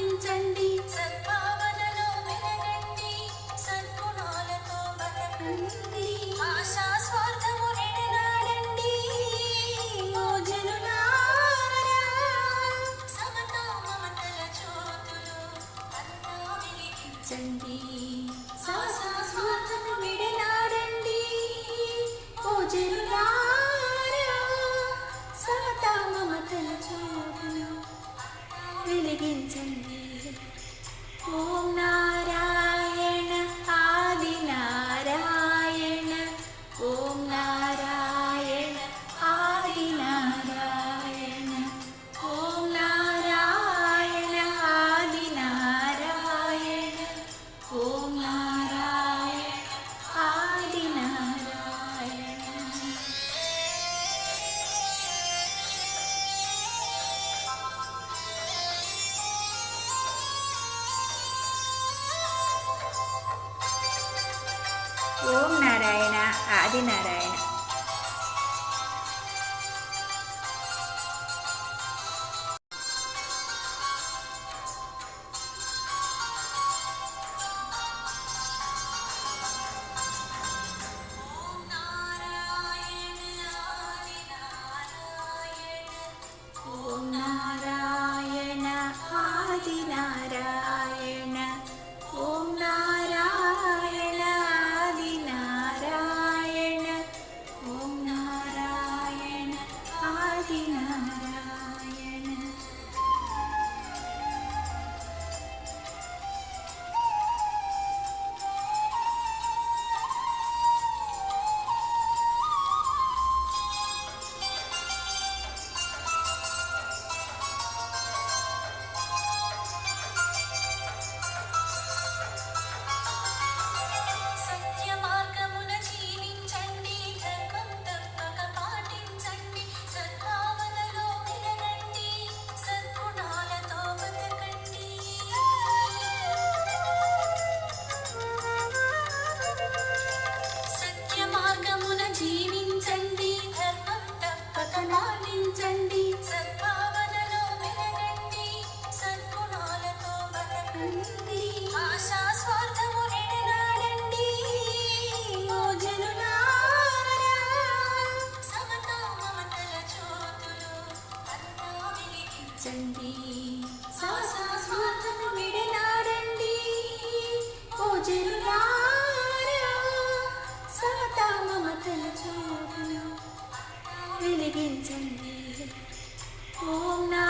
పాటించండి సద్భావనలో వెలగండి సద్గుణాలతో బతకండి ఆశా స్వార్థము నిడనాడండి. ఓ జనులారా మమతల జ్యోతులు అంతా వెలిగించండి. uống nà đầy nè. Ở à, đi nà đầy nè. పాటించండి సద్భావనలో వెలగండి సద్గుణాలతో బతకండి ఆశా స్వార్థము నిడనాడండి. ఓ జనులారా సమతా మమతల జ్యోతులు అంతా వెలిగించండి శాశ్వతను విడనాడండి ఓ జనులారా సమతా మమతల జ్యోతులు వెలిగించండి. Oh no.